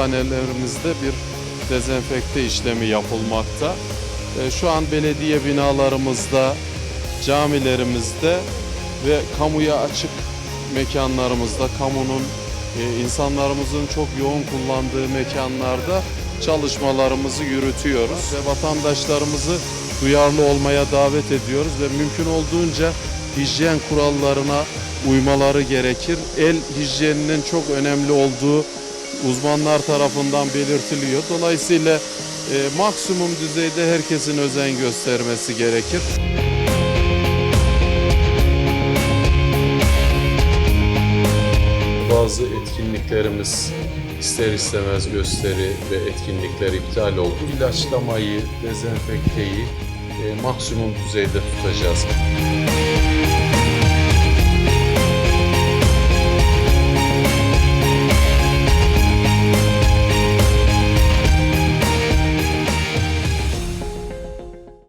hastanelerimizde bir dezenfekte işlemi yapılmakta. E, Şu an belediye binalarımızda, camilerimizde ve kamuya açık mekanlarımızda, kamunun, e, insanlarımızın çok yoğun kullandığı mekanlarda çalışmalarımızı yürütüyoruz ve vatandaşlarımızı duyarlı olmaya davet ediyoruz ve mümkün olduğunca hijyen kurallarına uymaları gerekir. El hijyeninin çok önemli olduğu uzmanlar tarafından belirtiliyor. Dolayısıyla e, maksimum düzeyde herkesin özen göstermesi gerekir. Bazı etkinliklerimiz ister istemez gösteri ve etkinlikler iptal oldu. İlaçlamayı, dezenfekteyi e, maksimum düzeyde tutacağız.